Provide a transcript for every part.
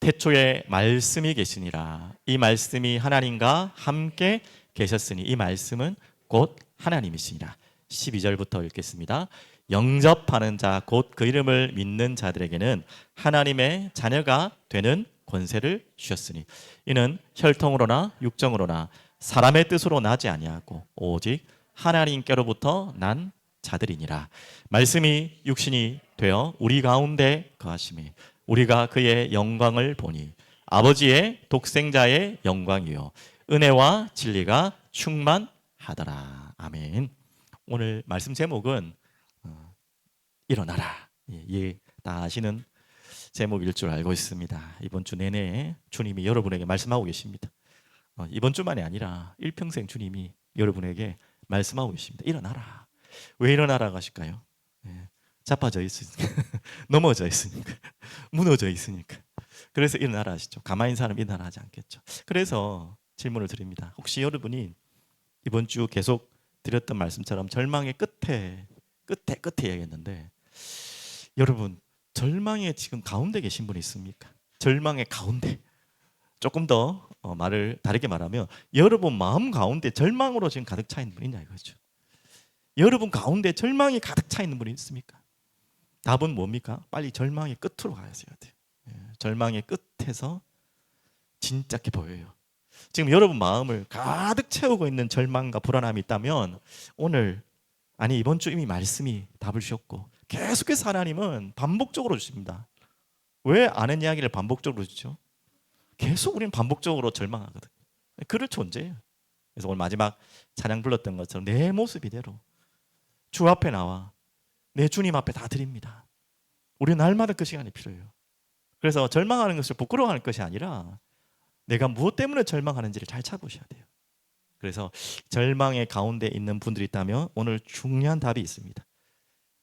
태초에 말씀이 계시니라. 이 말씀이 하나님과 함께 계셨으니 이 말씀은 곧 하나님이시니라. 12절부터 읽겠습니다. 영접하는 자 곧 그 이름을 믿는 자들에게는 하나님의 자녀가 되는 권세를 주셨으니 이는 혈통으로나 육정으로나 사람의 뜻으로 나지 아니하고 오직 하나님께로부터 난 자들이니라. 말씀이 육신이 되어 우리 가운데 거하심이 우리가 그의 영광을 보니 아버지의 독생자의 영광이요 은혜와 진리가 충만하더라. 아멘. 오늘 말씀 제목은 어, 일어나라. 예, 예, 다 아시는 제목일 줄 알고 있습니다. 이번 주 내내 주님이 여러분에게 말씀하고 계십니다. 어, 이번 주만이 아니라 일평생 주님이 여러분에게 말씀하고 계십니다. 일어나라. 왜 일어나라 하실까요? 예, 자빠져 있으니까, 넘어져 있으니까, 무너져 있으니까. 그래서 일어나라 하시죠. 가만히 있는 사람 일어나라 하지 않겠죠. 그래서 질문을 드립니다. 혹시 여러분이 이번 주 계속 드렸던 말씀처럼 절망의 끝에 끝에 끝에 얘기했는데 여러분 절망의 지금 가운데 계신 분이 있습니까? 절망의 가운데 조금 더 어, 말을 다르게 말하면 여러분 마음 가운데 절망으로 지금 가득 차 있는 분이 있냐 이거죠. 여러분 가운데 절망이 가득 차 있는 분이 있습니까? 답은 뭡니까? 빨리 절망의 끝으로 가야 돼요. 예, 절망의 끝에서 진짜 게 보여요. 지금 여러분 마음을 가득 채우고 있는 절망과 불안함이 있다면 오늘 아니 이번 주 이미 말씀이 답을 주셨고 계속해서 하나님은 반복적으로 주십니다. 왜 아는 이야기를 반복적으로 주죠? 계속 우리는 반복적으로 절망하거든. 그럴 존재예요. 그래서 오늘 마지막 찬양 불렀던 것처럼 내 모습 이대로 주 앞에 나와 내 주님 앞에 다 드립니다. 우리 날마다 그 시간이 필요해요. 그래서 절망하는 것을 부끄러워하는 것이 아니라 내가 무엇 때문에 절망하는지를 잘 찾으셔야 돼요. 그래서 절망의 가운데 있는 분들이 있다면 오늘 중요한 답이 있습니다.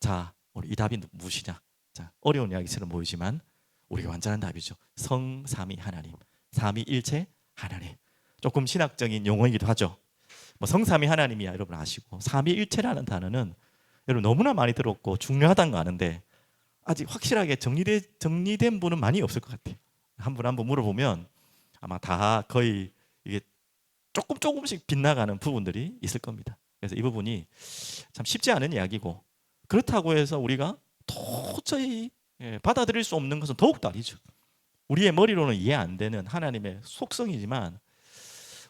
자, 우리 이 답이 무엇이냐? 자, 어려운 이야기처럼 보이지만 우리가 완전한 답이죠. 성삼위 하나님, 삼위일체 하나님. 조금 신학적인 용어이기도 하죠. 뭐 성삼위 하나님이야 여러분 아시고 삼위일체라는 단어는 여러분 너무나 많이 들었고 중요하다는 거 아는데 아직 확실하게 정리돼 정리된 분은 많이 없을 것 같아요. 한 분 한 분 물어보면 아마 다 거의 이게 조금 조금씩 빗나가는 부분들이 있을 겁니다. 그래서 이 부분이 참 쉽지 않은 이야기고 그렇다고 해서 우리가 도저히 예, 받아들일 수 없는 것은 더욱더 아니죠. 우리의 머리로는 이해 안 되는 하나님의 속성이지만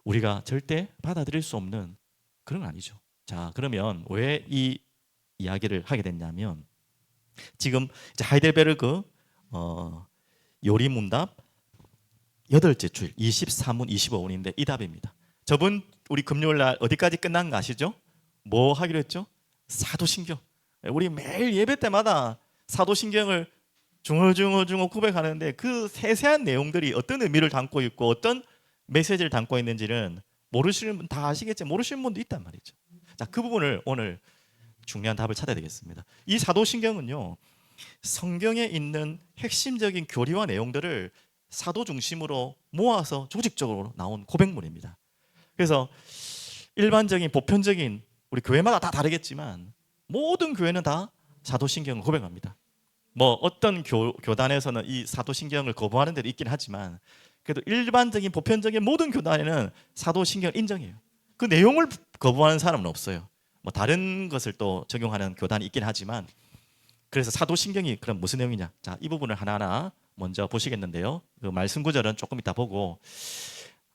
우리가 절대 받아들일 수 없는 그런 건 아니죠. 자, 그러면 왜 이 이야기를 하게 됐냐면 지금 하이델베르그 어, 요리 문답 여덟째 주일 23문 25문인데 이 답입니다. 저번 우리 금요일 날 어디까지 끝난 거 아시죠? 뭐 하기로 했죠? 사도신경. 우리 매일 예배 때마다 사도신경을 중얼중얼중얼 고백하는데 그 세세한 내용들이 어떤 의미를 담고 있고 어떤 메시지를 담고 있는지는 모르시는 분 다 아시겠지만 모르시는 분도 있단 말이죠. 자, 그 부분을 오늘 중요한 답을 찾아야 되겠습니다. 이 사도신경은요. 성경에 있는 핵심적인 교리와 내용들을 사도 중심으로 모아서 조직적으로 나온 고백문입니다. 그래서 일반적인 보편적인 우리 교회마다 다 다르겠지만 모든 교회는 다 사도신경을 고백합니다. 뭐 어떤 교, 교단에서는 이 사도신경을 거부하는 데도 있긴 하지만 그래도 일반적인 보편적인 모든 교단에는 사도신경을 인정해요. 그 내용을 거부하는 사람은 없어요. 뭐 다른 것을 또 적용하는 교단이 있긴 하지만 그래서 사도신경이 그럼 무슨 내용이냐? 자, 이 부분을 하나하나 먼저 보시겠는데요. 그 말씀 구절은 조금 이따 보고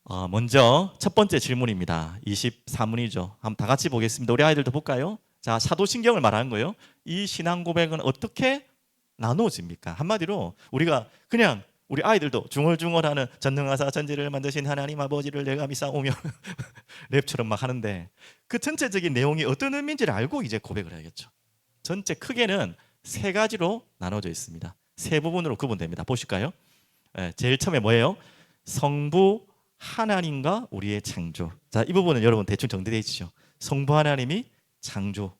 어, 먼저 첫 번째 질문입니다. 24문이죠. 한번 다 같이 보겠습니다. 우리 아이들도 볼까요? 자, 사도신경을 말하는 거예요. 이 신앙 고백은 어떻게 나누어집니까? 한마디로 우리가 그냥 우리 아이들도 중얼중얼하는 전능하사 전지를 만드신 하나님 아버지를 내가 믿사오며 랩처럼 막 하는데 그 전체적인 내용이 어떤 의미인지를 알고 이제 고백을 해야겠죠. 전체 크게는 세 가지로 나눠져 있습니다. 세 부분으로 구분됩니다. 보실까요? 예, 제일 처음에 뭐예요? 성부 하나님과 우리의 창조. 자, 이 부분은 여러분 대충 정리되어 있죠. 성부 하나님이 창조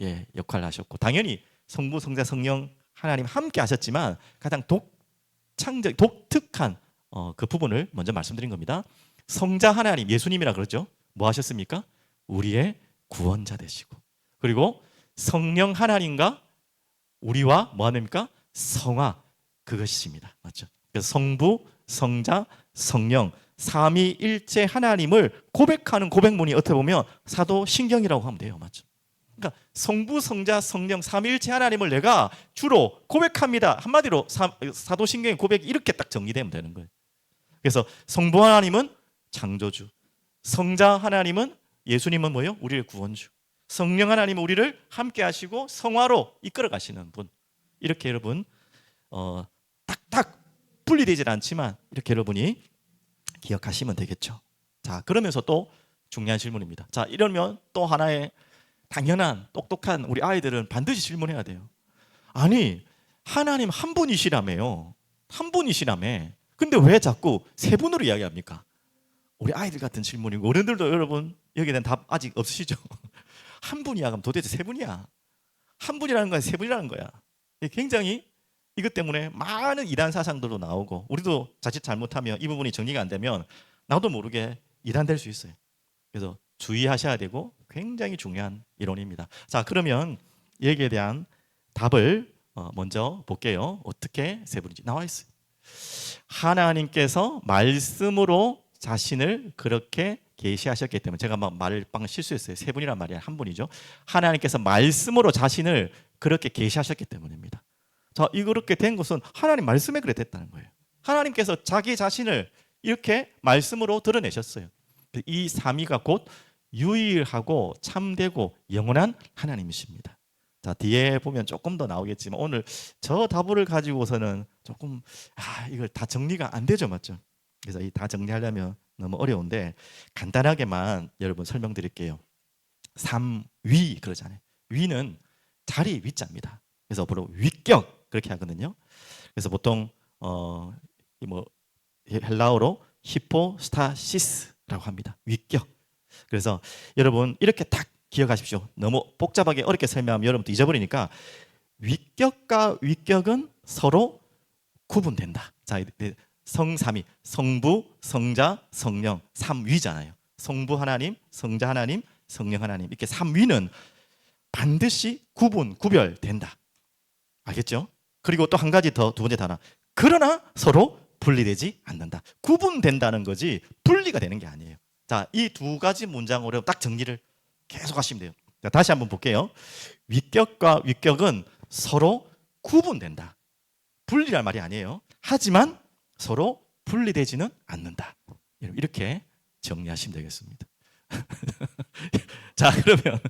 예, 역할을 하셨고 당연히 성부 성자 성령 하나님 함께 하셨지만 가장 독 창적 독특한 어, 그 부분을 먼저 말씀드린 겁니다. 성자 하나님 예수님이라 그러죠. 뭐 하셨습니까? 우리의 구원자 되시고 그리고 성령 하나님과 우리와 뭐 하십니까? 성화 그것입니다. 맞죠? 그래서 성부, 성자, 성령 삼위일체 하나님을 고백하는 고백문이 어떻게 보면 사도 신경이라고 하면 돼요, 맞죠? 그러니까 성부, 성자, 성령 삼위일체 하나님을 내가 주로 고백합니다. 한마디로 사, 사도 신경의 고백이 이렇게 딱 정리되면 되는 거예요. 그래서 성부 하나님은 창조주, 성자 하나님은 예수님은 뭐예요? 우리의 구원주. 성령 하나님은 우리를 함께 하시고 성화로 이끌어 가시는 분. 이렇게 여러분 어, 딱딱 분리되질 않지만 이렇게 여러분이 기억하시면 되겠죠. 자, 그러면서 또 중요한 질문입니다. 자, 이러면 또 하나의 당연한 똑똑한 우리 아이들은 반드시 질문해야 돼요. 아니, 하나님 한 분이시라며요. 한 분이시라며. 근데 왜 자꾸 세 분으로 이야기합니까? 우리 아이들 같은 질문이고 어른들도 여러분 여기에 대한 답 아직 없으시죠? 한 분이야 그럼 도대체 세 분이야? 한 분이라는 거야 세 분이라는 거야. 굉장히 이것 때문에 많은 이단 사상들도 나오고 우리도 자칫 잘못하면 이 부분이 정리가 안 되면 나도 모르게 이단될 수 있어요. 그래서 주의하셔야 되고 굉장히 중요한 이론입니다. 자 그러면 여기에 대한 답을 어, 먼저 볼게요. 어떻게 세 분인지 나와 있어요. 하나님께서 말씀으로 자신을 그렇게 계시하셨기 때문에 제가 막 말을 방 실수했어요. 세 분이란 말이 한 분이죠. 하나님께서 말씀으로 자신을 그렇게 계시하셨기 때문입니다. 자, 이렇게 된 것은 하나님 말씀에 그래 됐다는 거예요. 하나님께서 자기 자신을 이렇게 말씀으로 드러내셨어요. 이 삼위가 곧 유일하고 참되고 영원한 하나님이십니다. 자, 뒤에 보면 조금 더 나오겠지만 오늘 저 답을 가지고서는 조금 아, 이걸 다 정리가 안 되죠, 맞죠? 그래서 이 다 정리하려면 너무 어려운데 간단하게만 여러분 설명드릴게요. 삼위 그러잖아요. 위는 자리 위자입니다. 그래서 바로 위격 그렇게 하거든요. 그래서 보통 어뭐 헬라어로 히포스타시스라고 합니다. 위격. 그래서 여러분 이렇게 딱 기억하십시오. 너무 복잡하게 어렵게 설명하면 여러분도 잊어버리니까 위격과 위격은 서로 구분된다. 자, 성삼위, 성부, 성자, 성령, 삼위잖아요. 성부 하나님, 성자 하나님, 성령 하나님 이렇게 삼위는 반드시 구분, 구별된다. 알겠죠? 그리고 또 한 가지 더 두 번째 단어. 그러나 서로 분리되지 않는다. 구분된다는 거지 분리가 되는 게 아니에요. 자, 이 두 가지 문장으로 딱 정리를 계속 하시면 돼요. 자, 다시 한번 볼게요. 위격과 위격은 서로 구분된다. 분리란 말이 아니에요. 하지만 서로 분리되지는 않는다. 이렇게 정리하시면 되겠습니다. 자, 그러면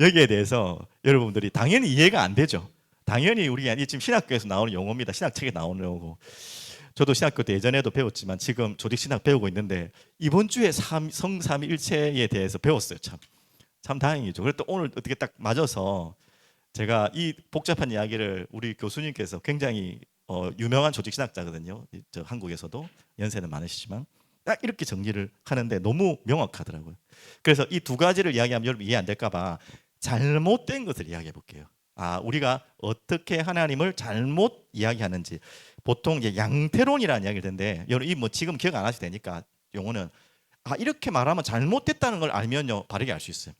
여기에 대해서 여러분들이 당연히 이해가 안 되죠. 당연히 우리가 지금 신학교에서 나오는 용어입니다. 신학책에 나오는 용어. 저도 신학교 때 예전에도 배웠지만 지금 조직 신학 배우고 있는데 이번 주에 삼, 성삼일체에 대해서 배웠어요. 참. 참 다행이죠. 그래도 오늘 어떻게 딱 맞아서 제가 이 복잡한 이야기를 우리 교수님께서 굉장히 어, 유명한 조직 신학자거든요. 저 한국에서도 연세는 많으시지만 딱 이렇게 정리를 하는데 너무 명확하더라고요. 그래서 이 두 가지를 이야기하면 여러분 이해 안 될까봐 잘못된 것을 이야기해 볼게요. 아 우리가 어떻게 하나님을 잘못 이야기하는지 보통 이제 양태론이라는 이야기를 듣는데 여러분 이뭐 지금 기억 안 하셔도 되니까 용어는 아 이렇게 말하면 잘못됐다는 걸 알면요 바르게 알 수 있어요.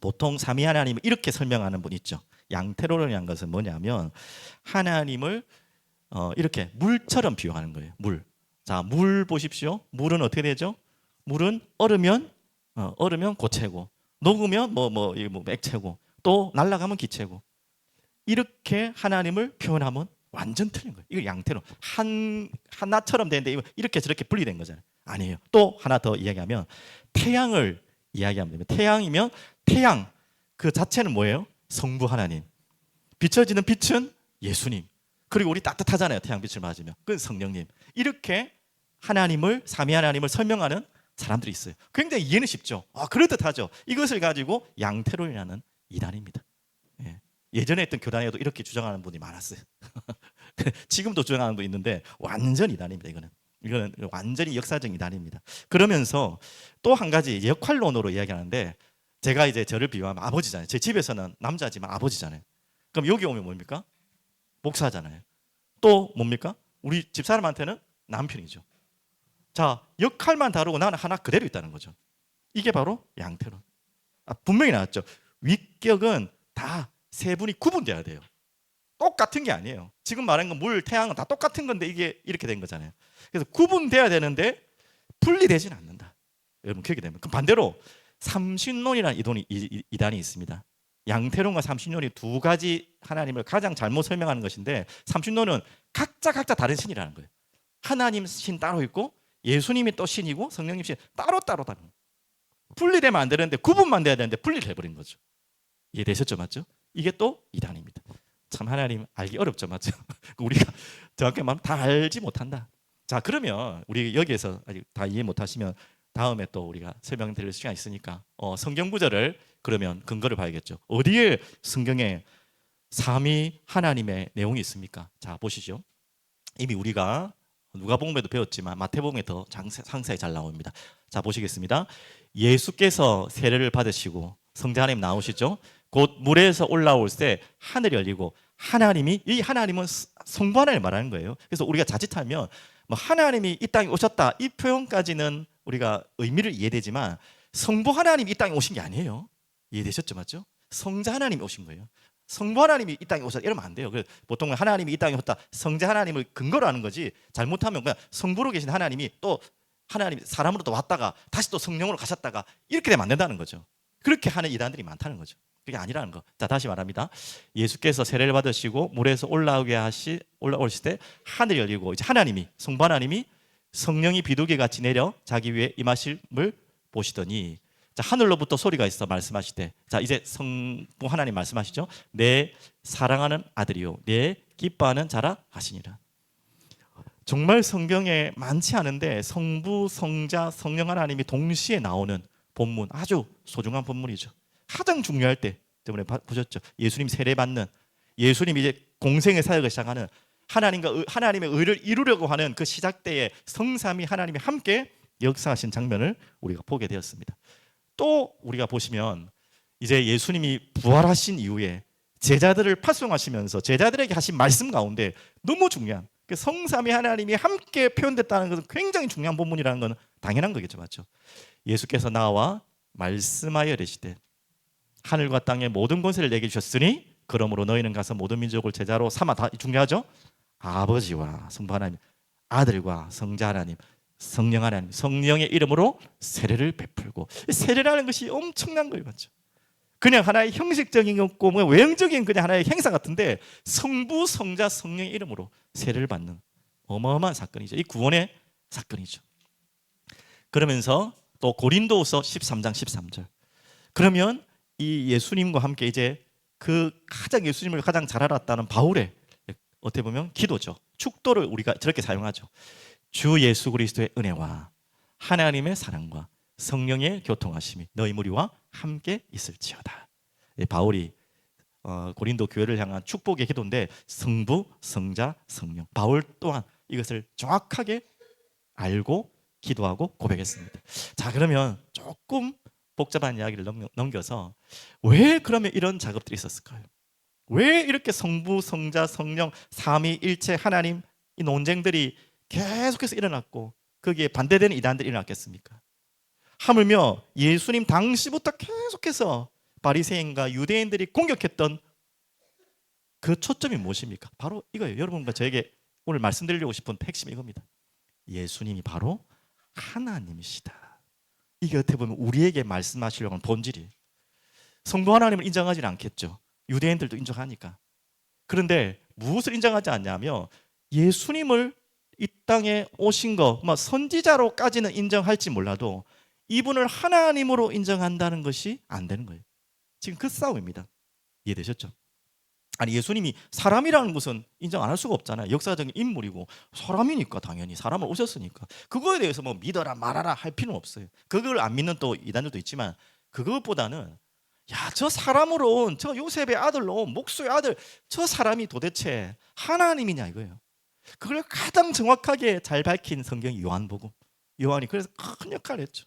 보통 삼위 하나님을 이렇게 설명하는 분 있죠. 양태론이라는 것은 뭐냐면 하나님을 어, 이렇게 물처럼 비유하는 거예요. 물. 자, 물 보십시오. 물은 어떻게 되죠? 물은 얼으면 어, 얼으면 고체고 녹으면 뭐뭐 뭐, 뭐 액체고 또 날아가면 기체고 이렇게 하나님을 표현하면 완전 틀린 거예요. 이거 양태로 한 하나처럼 되는데 이렇게 저렇게 분리된 거잖아요. 아니에요. 또 하나 더 이야기하면 태양을 이야기하면 됩니다. 태양이면 태양 그 자체는 뭐예요? 성부 하나님. 비춰지는 빛은 예수님. 그리고 우리 따뜻하잖아요. 태양빛을 맞으면. 그건 성령님. 이렇게 하나님을 삼위 하나님을 설명하는 사람들이 있어요. 굉장히 이해는 쉽죠. 아, 그럴듯하죠. 이것을 가지고 양태론이라는 이단입니다. 예. 예전에 했던 교단에도 이렇게 주장하는 분이 많았어요. 지금도 주장하는 분 있는데 완전 이단입니다. 이거는 이거는 완전히 역사적 이단입니다. 그러면서 또 한 가지 역할론으로 이야기하는데 제가 이제 저를 비유하면 아버지잖아요. 제 집에서는 남자지만 아버지잖아요. 그럼 여기 오면 뭡니까? 목사잖아요. 또 뭡니까? 우리 집사람한테는 남편이죠. 자, 역할만 다르고 나는 하나 그대로 있다는 거죠. 이게 바로 양태론. 아, 분명히 나왔죠. 위격은 다 세 분이 구분돼야 돼요. 똑같은 게 아니에요. 지금 말한 건 물, 태양은 다 똑같은 건데 이게 이렇게 된 거잖아요. 그래서 구분돼야 되는데 분리되지는 않는다. 여러분 기억이 되면 그 반대로 삼신론이라는 이론이 이단이 있습니다. 양태론과 삼신론이 두 가지 하나님을 가장 잘못 설명하는 것인데 삼신론은 각자 각자 다른 신이라는 거예요. 하나님 신 따로 있고 예수님이 또 신이고 성령님 신 따로 따로 다른. 분리되면 안 되는데 구분만 돼야 되는데 분리를 해버린 거죠. 이해되셨죠, 맞죠? 이게 또 이단입니다. 참 하나님 알기 어렵죠, 맞죠? 우리가 정확히 말하면 다 알지 못한다. 자, 그러면 우리 여기에서 아직 다 이해 못하시면 다음에 또 우리가 설명드릴 시간 있으니까 어, 성경 구절을 그러면 근거를 봐야겠죠. 어디에 성경에 삼위 하나님의 내용이 있습니까? 자, 보시죠. 이미 우리가 누가복음에도 배웠지만 마태복음에 더 상세히 잘 나옵니다. 자, 보시겠습니다. 예수께서 세례를 받으시고 성자 하나님 나오시죠? 곧 물에서 올라올 때 하늘이 열리고 하나님이 이 하나님은 스- 성부 하나님을 말하는 거예요. 그래서 우리가 자칫하면 뭐 하나님이 이 땅에 오셨다 이 표현까지는 우리가 의미를 이해되지만 성부 하나님이 이 땅에 오신 게 아니에요. 이해되셨죠, 맞죠? 성자 하나님이 오신 거예요. 성부 하나님이 이 땅에 오셨다 이러면 안 돼요. 보통 하나님이 이 땅에 오셨다 성자 하나님을 근거로 하는 거지 잘못하면 그냥 성부로 계신 하나님이 또 하나님 사람으로 또 왔다가 다시 또 성령으로 가셨다가 이렇게 되면 안 된다는 거죠. 그렇게 하는 이단들이 많다는 거죠. 그게 아니라는 거. 자 다시 말합니다. 예수께서 세례를 받으시고 물에서 올라오게 하시 올라오실 때 하늘이 열리고 이제 하나님이 성부 하나님이 성령이 비둘기 같이 내려 자기 위에 임하심을 보시더니 자 하늘로부터 소리가 있어 말씀하시되 자 이제 성부 하나님 말씀하시죠. 내 사랑하는 아들이요 내 기뻐하는 자라 하시니라. 정말 성경에 많지 않은데 성부, 성자, 성령 하나님이 동시에 나오는 본문 아주 소중한 본문이죠. 가장 중요할 때 때문에 봐- 보셨죠. 예수님 세례 받는 예수님 이제 공생의 사역을 시작하는 하나님과 의- 하나님의 의를 이루려고 하는 그 시작 때에 성삼이 하나님이 함께 역사하신 장면을 우리가 보게 되었습니다. 또 우리가 보시면 이제 예수님이 부활하신 이후에 제자들을 파송하시면서 제자들에게 하신 말씀 가운데 너무 중요한 그 성삼위 하나님이 함께 표현됐다는 것은 굉장히 중요한 본문이라는 것은 당연한 거겠죠, 맞죠? 예수께서 나와 말씀하여 이르시되 하늘과 땅의 모든 권세를 내게 주셨으니 그러므로 너희는 가서 모든 민족을 제자로 삼아 다 중요하죠? 아버지와 성부 하나님, 아들과 성자 하나님, 성령 하나님, 성령의 이름으로 세례를 베풀고 세례라는 것이 엄청난 거예요, 맞죠? 그냥 하나의 형식적인 거고 뭐 외형적인 그냥 하나의 행사 같은데 성부, 성자, 성령의 이름으로 세례를 받는 어마어마한 사건이죠. 이 구원의 사건이죠. 그러면서 또 고린도후서 13장 13절. 그러면 이 예수님과 함께 이제 그 가장 예수님을 가장 잘 알았다는 바울의 어떻게 보면 기도죠. 축도를 우리가 저렇게 사용하죠. 주 예수 그리스도의 은혜와 하나님의 사랑과 성령의 교통하심이 너희 무리와 함께 있을지어다. 이 바울이 어, 고린도 교회를 향한 축복의 기도인데 성부, 성자, 성령. 바울 또한 이것을 정확하게 알고 기도하고 고백했습니다. 자 그러면 조금 복잡한 이야기를 넘- 넘겨서 왜 그러면 이런 작업들이 있었을까요? 왜 이렇게 성부, 성자, 성령, 삼위일체 하나님 이 논쟁들이 계속해서 일어났고 거기에 반대되는 이단들이 일어났겠습니까? 하물며 예수님 당시부터 계속해서 바리새인과 유대인들이 공격했던 그 초점이 무엇입니까? 바로 이거예요. 여러분과 저에게 오늘 말씀드리려고 싶은 핵심이 이겁니다. 예수님이 바로 하나님이시다. 이게 어떻게 보면 우리에게 말씀하시려고 하는 본질이에요. 성부 하나님을 인정하지는 않겠죠. 유대인들도 인정하니까. 그런데 무엇을 인정하지 않냐면 예수님을 이 땅에 오신 거, 뭐 선지자로까지는 인정할지 몰라도 이분을 하나님으로 인정한다는 것이 안 되는 거예요. 지금 그 싸움입니다. 이해되셨죠? 아니 예수님이 사람이라는 것은 인정 안 할 수가 없잖아요. 역사적인 인물이고 사람이니까 당연히 사람을 오셨으니까 그거에 대해서 뭐 믿어라 말아라 할 필요는 없어요. 그걸 안 믿는 또 이단들도 있지만 그것보다는 야 저 사람으로 온 저 요셉의 아들로 온 목수의 아들 저 사람이 도대체 하나님이냐 이거예요. 그걸 가장 정확하게 잘 밝힌 성경이 요한복음. 요한이 그래서 큰 역할을 했죠.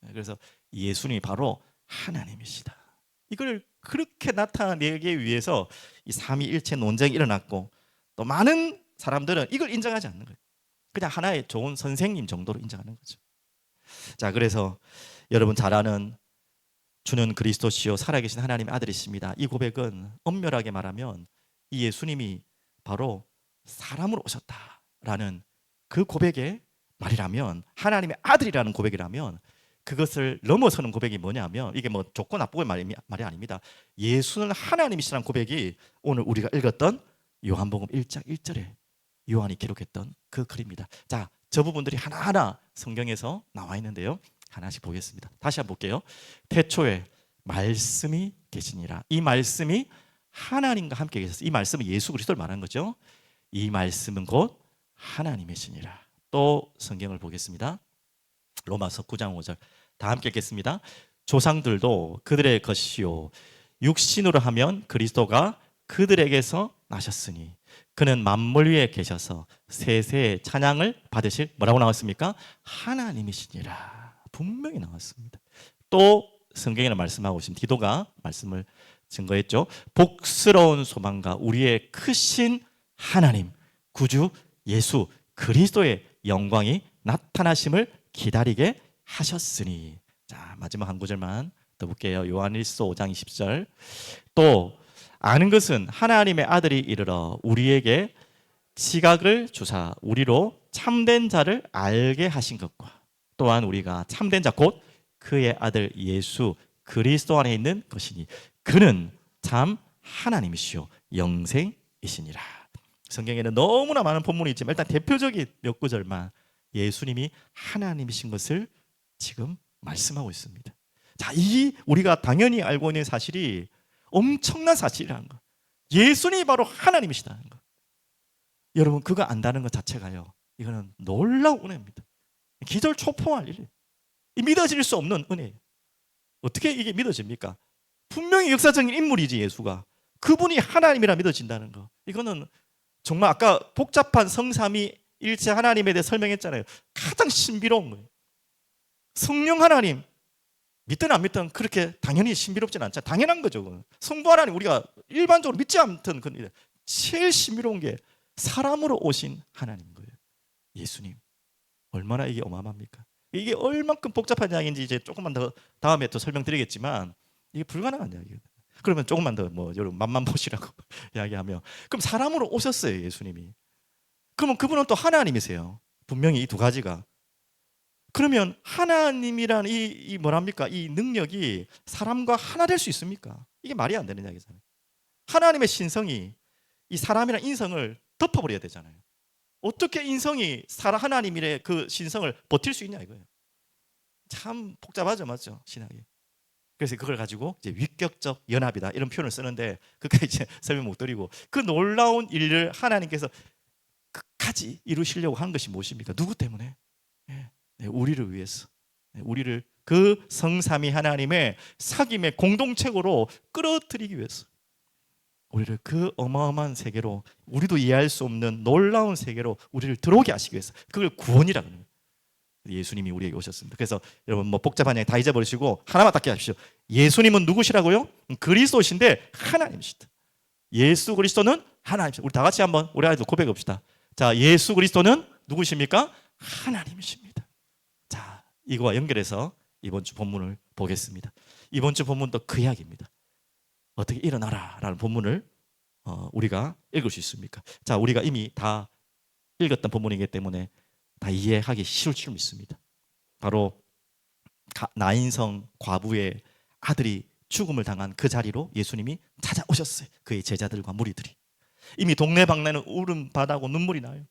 네, 그래서 예수님이 바로 하나님이시다. 이걸 그렇게 나타내기 위해서 이 삼위일체 논쟁이 일어났고 또 많은 사람들은 이걸 인정하지 않는 거예요. 그냥 하나의 좋은 선생님 정도로 인정하는 거죠. 자, 그래서 여러분 잘 아는 주는 그리스도시요 살아계신 하나님의 아들이십니다. 이 고백은 엄밀하게 말하면 이 예수님이 바로 사람으로 오셨다라는 그 고백의 말이라면 하나님의 아들이라는 고백이라면 그것을 넘어서는 고백이 뭐냐면 이게 뭐 좋고 나쁘고의 말이, 말이 아닙니다. 예수는 하나님이시라는 고백이 오늘 우리가 읽었던 요한복음 1장 1절에 요한이 기록했던 그 글입니다. 자, 저 부분들이 하나하나 성경에서 나와 있는데요. 하나씩 보겠습니다. 다시 한번 볼게요. 태초에 말씀이 계시니라. 이 말씀이 하나님과 함께 계셨어요. 이 말씀은 예수 그리스도를 말하는 거죠. 이 말씀은 곧 하나님이시니라. 또 성경을 보겠습니다. 로마서 9장 5절 다 함께 읽겠습니다. 조상들도 그들의 것이요 육신으로 하면 그리스도가 그들에게서 나셨으니 그는 만물 위에 계셔서 세세의 찬양을 받으실 뭐라고 나왔습니까? 하나님이시니라 분명히 나왔습니다. 또 성경에는 말씀하고 있습니다. 디도가 말씀을 증거했죠. 복스러운 소망과 우리의 크신 하나님 구주 예수 그리스도의 영광이 나타나심을 기다리게 하셨으니 자 마지막 한 구절만 더 볼게요. 요한일서 5장 20절 또 아는 것은 하나님의 아들이 이르러 우리에게 지각을 주사 우리로 참된 자를 알게 하신 것과 또한 우리가 참된 자 곧 그의 아들 예수 그리스도 안에 있는 것이니 그는 참 하나님이시요 영생이시니라. 성경에는 너무나 많은 본문이 있지만 일단 대표적인 몇 구절만 예수님이 하나님이신 것을 지금 말씀하고 있습니다. 자, 이 우리가 당연히 알고 있는 사실이 엄청난 사실이라는 거. 예수님이 바로 하나님이시다는 거. 여러분 그거 안다는 것 자체가요. 이거는 놀라운 은혜입니다. 기절 초포할 일이에요. 이 믿어질 수 없는 은혜예요. 어떻게 이게 믿어집니까? 분명히 역사적인 인물이지 예수가. 그분이 하나님이라 믿어진다는 거. 이거는 정말 아까 복잡한 성삼위 일체 하나님에 대해 설명했잖아요. 가장 신비로운 거예요. 성령 하나님 믿든 안 믿든 그렇게 당연히 신비롭진 않잖아요. 당연한 거죠. 성부 하나님 우리가 일반적으로 믿지 않던 그 일. 제일 신비로운 게 사람으로 오신 하나님 거예요. 예수님. 얼마나 이게 어마어마합니까? 이게 얼만큼 복잡한 이야기인지 이제 조금만 더 다음에 또 설명드리겠지만 이게 불가능한 이야기예요. 그러면 조금만 더 뭐 여러분 맛만 보시라고 이야기하며 그럼 사람으로 오셨어요 예수님이. 그러면 그분은 또 하나님이세요. 분명히 이 두 가지가. 그러면 하나님이란 이, 이 뭐랍니까 이 능력이 사람과 하나 될 수 있습니까? 이게 말이 안 되는 이야기잖아요. 하나님의 신성이 이 사람이란 인성을 덮어버려야 되잖아요. 어떻게 인성이 사람 하나님의 그 신성을 버틸 수 있냐 이거예요. 참 복잡하죠, 맞죠? 신학이. 그래서 그걸 가지고 이제 위격적 연합이다 이런 표현을 쓰는데 그까지 이제 설명 못 드리고 그 놀라운 일을 하나님께서 끝까지 이루시려고 하는 것이 무엇입니까? 누구 때문에? 예, 네, 우리를 위해서, 네, 우리를 그 성삼위 하나님의 사귐의 공동체로 끌어들이기 위해서. 우리를 그 어마어마한 세계로 우리도 이해할 수 없는 놀라운 세계로 우리를 들어오게 하시기 위해서 그걸 구원이라 그러는 거예요. 예수님이 우리에게 오셨습니다. 그래서 여러분 뭐 복잡한 이야기 다 잊어버리시고 하나만 딱 기억하십시오. 예수님은 누구시라고요? 그리스도신데 하나님이시다. 예수 그리스도는 하나님이시다. 우리 다 같이 한번 우리 아이들 고백해 봅시다. 자, 예수 그리스도는 누구십니까? 하나님이십니다. 자, 이거와 연결해서 이번 주 본문을 보겠습니다. 이번 주 본문도 그 이야기입니다. 어떻게 일어나라라는 본문을 어, 우리가 읽을 수 있습니까? 자, 우리가 이미 다 읽었던 본문이기 때문에 다 이해하기 쉬울 줄 믿습니다. 바로 나인성 과부의 아들이 죽음을 당한 그 자리로 예수님이 찾아오셨어요. 그의 제자들과 무리들이 이미 동네방네는 울음 바다고 눈물이 나요.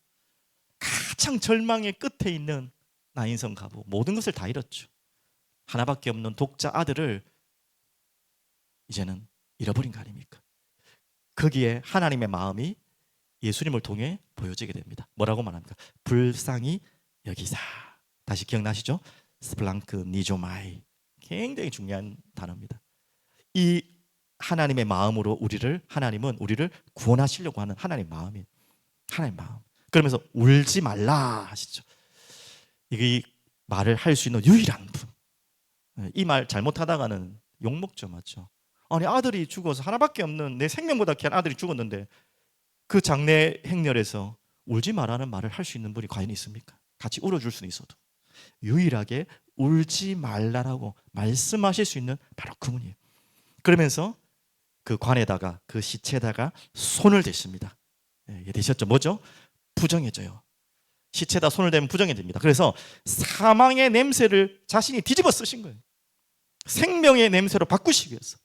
가장 절망의 끝에 있는 나인성 과부 모든 것을 다 잃었죠. 하나밖에 없는 독자 아들을 이제는 잃어버린 거 아닙니까? 거기에 하나님의 마음이 예수님을 통해 보여지게 됩니다. 뭐라고 말합니까? 불쌍히 여기사. 다시 기억나시죠? 스플랑크 니조마이. 굉장히 중요한 단어입니다. 이 하나님의 마음으로 우리를 하나님은 우리를 구원하시려고 하는 하나님의 마음이 하나님의 마음. 그러면서 울지 말라 하시죠. 이게 말을 할 수 있는 유일한 분. 이 말 잘못하다가는 욕 먹죠, 맞죠? 아니 아들이 죽어서 하나밖에 없는 내 생명보다 귀한 아들이 죽었는데 그 장례 행렬에서 울지 말라는 말을 할 수 있는 분이 과연 있습니까? 같이 울어줄 수는 있어도 유일하게 울지 말라라고 말씀하실 수 있는 바로 그분이에요. 그러면서 그 관에다가 그 시체에다가 손을 대십니다. 예, 되셨죠? 뭐죠? 부정해져요. 시체에다 손을 대면 부정해집니다. 그래서 사망의 냄새를 자신이 뒤집어 쓰신 거예요. 생명의 냄새로 바꾸시기 위해서.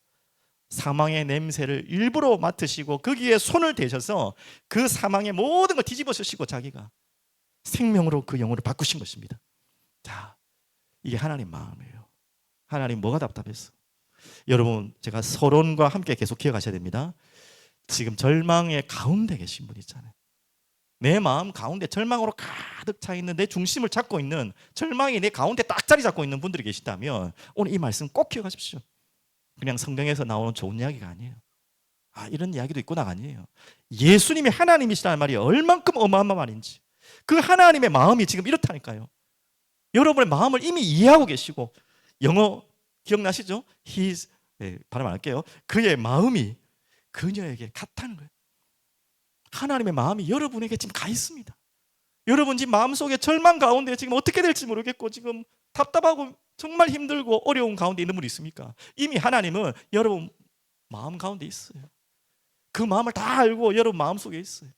사망의 냄새를 일부러 맡으시고 거기에 손을 대셔서 그 사망의 모든 걸 뒤집어 쓰시고 자기가 생명으로 그 영혼을 바꾸신 것입니다. 자, 이게 하나님 마음이에요. 하나님 뭐가 답답했어? 여러분, 제가 서론과 함께 계속 기억하셔야 됩니다. 지금 절망의 가운데 계신 분 있잖아요. 내 마음 가운데 절망으로 가득 차 있는 내 중심을 잡고 있는 절망이 내 가운데 딱 자리 잡고 있는 분들이 계시다면 오늘 이 말씀 꼭 기억하십시오. 그냥 성경에서 나오는 좋은 이야기가 아니에요. 아, 이런 이야기도 있구나 아니에요. 예수님이 하나님이시라는 말이 얼만큼 어마어마한 말인지. 그 하나님의 마음이 지금 이렇다니까요. 여러분의 마음을 이미 이해하고 계시고 영어 기억나시죠? His 네, 발음 안 할게요. 그의 마음이 그녀에게 같다는 거예요. 하나님의 마음이 여러분에게 지금 가 있습니다. 여러분 지금 마음속에 절망 가운데 지금 어떻게 될지 모르겠고 지금 답답하고 정말 힘들고 어려운 가운데 있는 분이 있습니까? 이미 하나님은 여러분 마음 가운데 있어요. 그 마음을 다 알고 여러분 마음속에 있어요.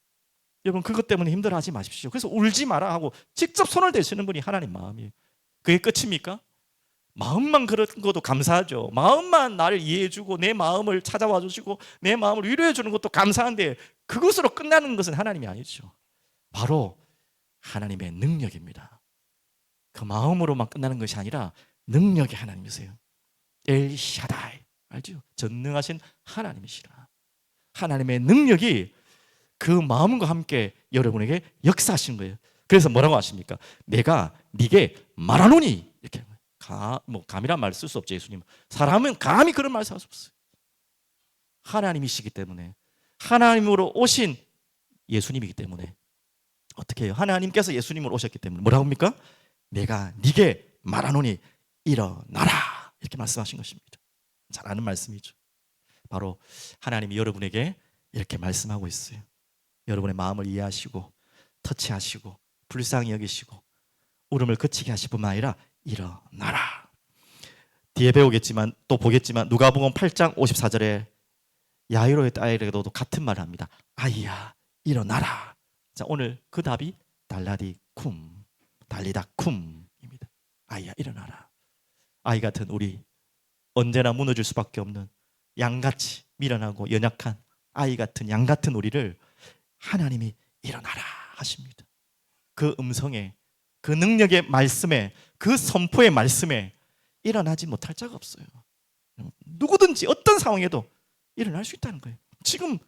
여러분 그것 때문에 힘들어하지 마십시오. 그래서 울지 마라 하고 직접 손을 대시는 분이 하나님 마음이에요. 그게 끝입니까? 마음만 그런 것도 감사하죠. 마음만 나를 이해해주고 내 마음을 찾아와 주시고 내 마음을 위로해 주는 것도 감사한데 그것으로 끝나는 것은 하나님이 아니죠. 바로 하나님의 능력입니다. 그 마음으로만 끝나는 것이 아니라 능력이 하나님이세요. 엘샤다이 알죠? 전능하신 하나님이시라. 하나님의 능력이 그 마음과 함께 여러분에게 역사하신 거예요. 그래서 뭐라고 하십니까? 내가 네게 말하노니 이렇게 가, 뭐 감이란 말 쓸 수 없죠 예수님. 사람은 감히 그런 말 쓸 수 없어요. 하나님이시기 때문에 하나님으로 오신 예수님이기 때문에 어떻게 해요? 하나님께서 예수님을 오셨기 때문에 뭐라고 합니까? 내가 네게 말하노니 일어나라 이렇게 말씀하신 것입니다. 잘 아는 말씀이죠. 바로 하나님이 여러분에게 이렇게 말씀하고 있어요. 여러분의 마음을 이해하시고 터치하시고 불쌍히 여기시고 울음을 그치게 하실 뿐만 아니라 일어나라. 뒤에 배우겠지만 또 보겠지만 누가복음 8장 54절에 야이로의 딸에게도 같은 말을 합니다. 아이야 일어나라. 자 오늘 그 답이 달라디 쿰 달리다 쿰입니다. 아이야 일어나라. 아이 같은 우리 언제나 무너질 수밖에 없는 양같이 미련하고 연약한 아이 같은 양 같은 우리를 하나님이 일어나라 하십니다. 그 음성에 그 능력의 말씀에 그 선포의 말씀에 일어나지 못할 자가 없어요. 누구든지 어떤 상황에도 일어날 수 있다는 거예요. 지금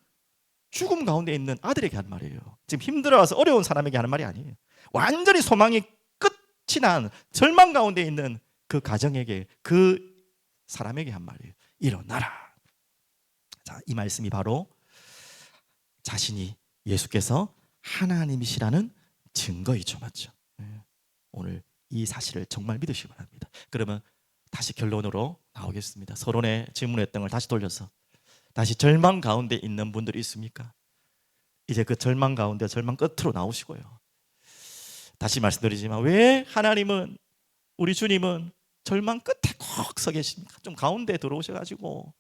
죽음 가운데 있는 아들에게 하는 말이에요. 지금 힘들어서 어려운 사람에게 하는 말이 아니에요. 완전히 소망이 끝이 난 절망 가운데 있는 그 가정에게 그 사람에게 한 말이에요. 일어나라. 자, 이 말씀이 바로 자신이 예수께서 하나님이시라는 증거이죠, 맞죠? 네. 오늘 이 사실을 정말 믿으시기 바랍니다. 그러면 다시 결론으로 나오겠습니다. 서론에 질문했던 걸 다시 돌려서 다시 절망 가운데 있는 분들이 있습니까? 이제 그 절망 가운데 절망 끝으로 나오시고요. 다시 말씀드리지만 왜 하나님은 우리 주님은 절망 끝에 꼭 서 계십니까? 좀 가운데 들어오셔가지고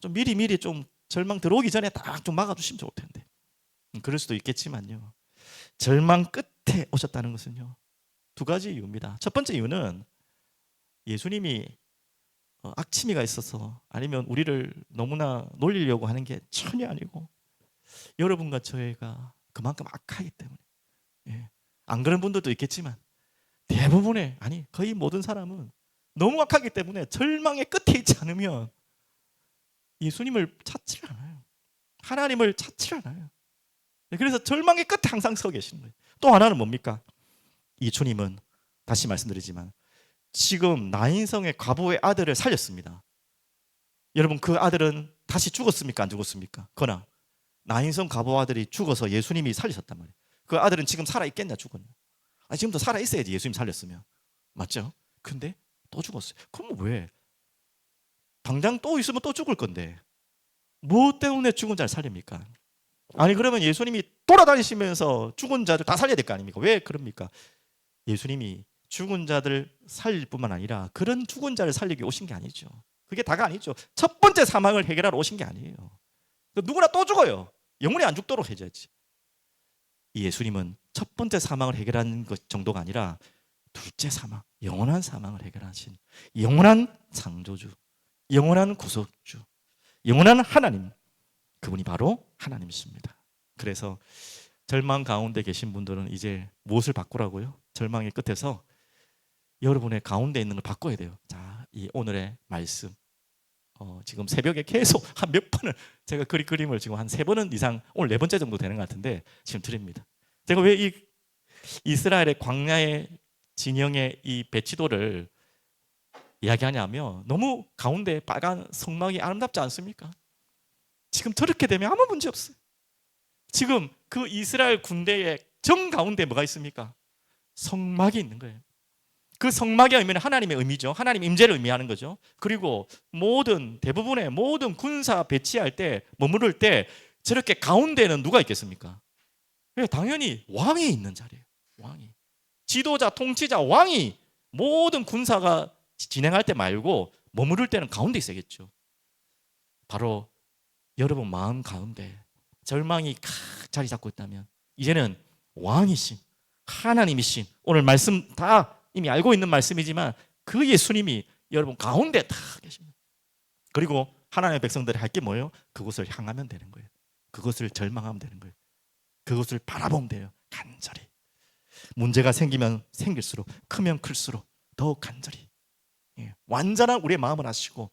좀 미리 미리 좀 절망 들어오기 전에 딱 좀 막아주시면 좋을 텐데. 음, 그럴 수도 있겠지만요. 절망 끝에 오셨다는 것은요. 두 가지 이유입니다. 첫 번째 이유는 예수님이 어, 악취미가 있어서 아니면 우리를 너무나 놀리려고 하는 게 전혀 아니고 여러분과 저희가 그만큼 악하기 때문에 예. 안 그런 분들도 있겠지만 대부분의 아니 거의 모든 사람은 너무 악하기 때문에 절망의 끝에 있지 않으면 예수님을 찾지 않아요. 하나님을 찾지 않아요. 네, 그래서 절망의 끝에 항상 서 계시는 거예요. 또 하나는 뭡니까? 이 주님은 다시 말씀드리지만 지금 나인성의 과부의 아들을 살렸습니다. 여러분 그 아들은 다시 죽었습니까? 안 죽었습니까? 그러나 나인성 과부 아들이 죽어서 예수님이 살리셨단 말이에요. 그 아들은 지금 살아 있겠냐 죽었냐? 아 지금도 살아 있어야지 예수님 살렸으면 맞죠? 근데 또 죽었어요. 그럼 왜? 당장 또 있으면 또 죽을 건데 뭐 때문에 죽은 자를 살립니까? 아니 그러면 예수님이 돌아다니시면서 죽은 자들 다 살려야 될 거 아닙니까? 왜 그럽니까? 예수님이 죽은 자들 살릴 뿐만 아니라 그런 죽은 자를 살리기 오신 게 아니죠. 그게 다가 아니죠. 첫 번째 사망을 해결하러 오신 게 아니에요. 그 누구나 또 죽어요. 영원히 안 죽도록 해줘야지. 이 예수님은 첫 번째 사망을 해결하는 것 정도가 아니라 둘째 사망, 영원한 사망을 해결하신 영원한 창조주, 영원한 구속주, 영원한 하나님. 그분이 바로 하나님이십니다. 그래서 절망 가운데 계신 분들은 이제 무엇을 바꾸라고요? 절망의 끝에서 여러분의 가운데 있는 걸 바꿔야 돼요. 자, 이 오늘의 말씀. 어, 지금 새벽에 계속 한 몇 번을 제가 그리 그림을 지금 한 세 번은 이상 오늘 네 번째 정도 되는 것 같은데 지금 드립니다. 제가 왜 이 이스라엘의 광야의 진영의 이 배치도를 이야기하냐면 너무 가운데 빨간 성막이 아름답지 않습니까? 지금 저렇게 되면 아무 문제 없어요. 지금 그 이스라엘 군대의 정 가운데 뭐가 있습니까? 성막이 있는 거예요. 그 성막의 의미는 하나님의 의미죠. 하나님 임재를 의미하는 거죠. 그리고 모든 대부분의 모든 군사 배치할 때 머무를 때 저렇게 가운데는 누가 있겠습니까? 예, 당연히 왕이 있는 자리예요. 왕이 지도자, 통치자, 왕이 모든 군사가 진행할 때 말고 머무를 때는 가운데 있어야겠죠. 바로 여러분 마음 가운데 절망이 칵 자리 잡고 있다면 이제는 왕이신 하나님이신 오늘 말씀 다 이미 알고 있는 말씀이지만 그 예수님이 여러분 가운데 다 계십니다. 그리고 하나님의 백성들이 할 게 뭐예요? 그곳을 향하면 되는 거예요. 그것을 절망하면 되는 거예요. 그것을 바라보면 돼요. 간절히. 문제가 생기면 생길수록 크면 클수록 더욱 간절히. 예, 완전한 우리의 마음을 아시고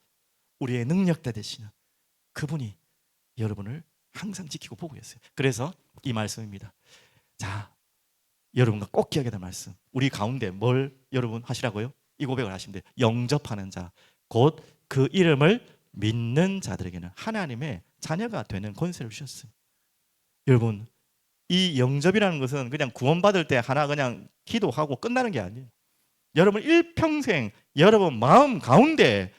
우리의 능력대 되시는 그분이 여러분을 항상 지키고 보고 계세요. 그래서 이 말씀입니다. 자, 여러분과 꼭 기억해야 될 말씀. 우리 가운데 뭘 여러분 하시라고요? 이 고백을 하시면 돼요. 영접하는 자, 곧 그 이름을 믿는 자들에게는 하나님의 자녀가 되는 권세를 주셨어요. 여러분, 이 영접이라는 것은 그냥 구원받을 때 하나 그냥 기도하고 끝나는 게 아니에요. 여러분 일평생 여러분 마음 가운데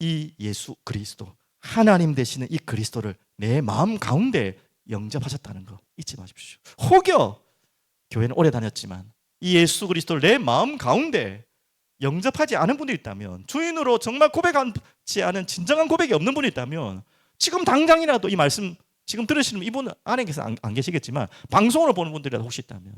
이 예수 그리스도 하나님 되시는 이 그리스도를 내 마음 가운데 영접하셨다는 거 잊지 마십시오. 혹여 교회는 오래 다녔지만 이 예수 그리스도를 내 마음 가운데 영접하지 않은 분이 있다면 주인으로 정말 고백하지 않은 진정한 고백이 없는 분이 있다면 지금 당장이라도 이 말씀 지금 들으시는 이분 안에서 안, 안 계시겠지만 방송으로 보는 분들이라도 혹시 있다면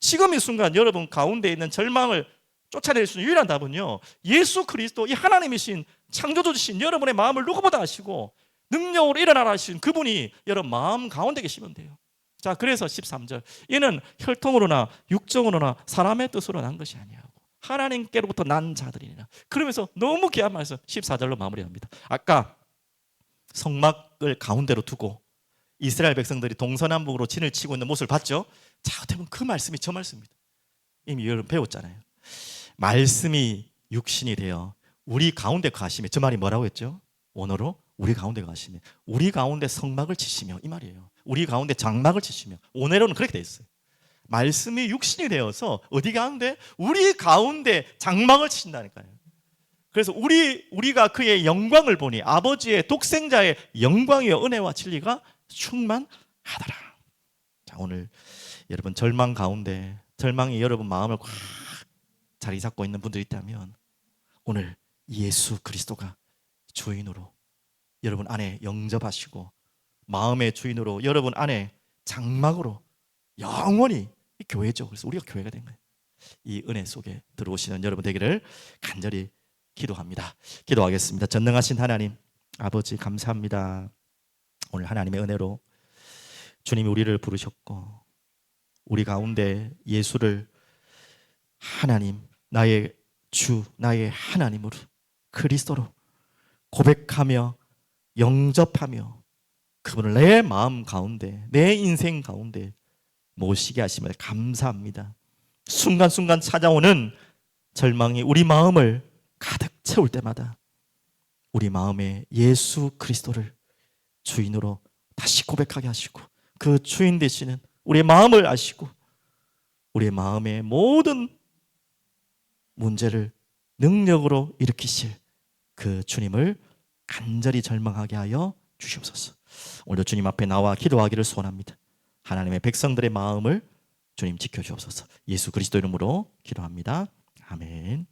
지금 이 순간 여러분 가운데 있는 절망을 쫓아낼 수 있는 유일한 답은요 예수 그리스도 이 하나님이신 창조주신 여러분의 마음을 누구보다 아시고 능력으로 일어나라 하신 그분이 여러분 마음 가운데 계시면 돼요 자 그래서 13절 이는 혈통으로나 육정으로나 사람의 뜻으로 난 것이 아니하고 하나님께로부터 난 자들이니라 그러면서 너무 귀한 말씀 14절로 마무리합니다 아까 성막을 가운데로 두고 이스라엘 백성들이 동서남북으로 진을 치고 있는 모습을 봤죠? 자, 어떻게 보면 그 말씀이 저 말씀입니다. 이미 여러분 배웠잖아요. 말씀이 육신이 되어 우리 가운데 가시며 저 말이 뭐라고 했죠? 원어로 우리 가운데 가시며 우리 가운데 성막을 치시며 이 말이에요. 우리 가운데 장막을 치시며 원어로는 그렇게 돼 있어요. 말씀이 육신이 되어서 어디 가운데 우리 가운데 장막을 치신다니까요. 그래서 우리 우리가 그의 영광을 보니 아버지의 독생자의 영광이요 은혜와 진리가 충만하더라. 자, 오늘 여러분 절망 가운데 절망이 여러분 마음을 꽉 자리 잡고 있는 분들이 있다면 오늘 예수 그리스도가 주인으로 여러분 안에 영접하시고 마음의 주인으로 여러분 안에 장막으로 영원히 이 교회죠. 그래서 우리가 교회가 된 거예요. 이 은혜 속에 들어오시는 여러분 되기를 간절히 기도합니다. 기도하겠습니다. 전능하신 하나님 아버지 감사합니다. 오늘 하나님의 은혜로 주님이 우리를 부르셨고 우리 가운데 예수를 하나님 나의 주 나의 하나님으로 그리스도로 고백하며 영접하며 그분을 내 마음 가운데 내 인생 가운데 모시게 하심을 감사합니다. 순간순간 찾아오는 절망이 우리 마음을 가득 채울 때마다 우리 마음에 예수 그리스도를 주인으로 다시 고백하게 하시고 그 주인 되시는 우리의 마음을 아시고 우리의 마음의 모든 문제를 능력으로 일으키실 그 주님을 간절히 절망하게 하여 주시옵소서. 오늘도 주님 앞에 나와 기도하기를 소원합니다. 하나님의 백성들의 마음을 주님 지켜 주옵소서. 예수 그리스도 이름으로 기도합니다. 아멘.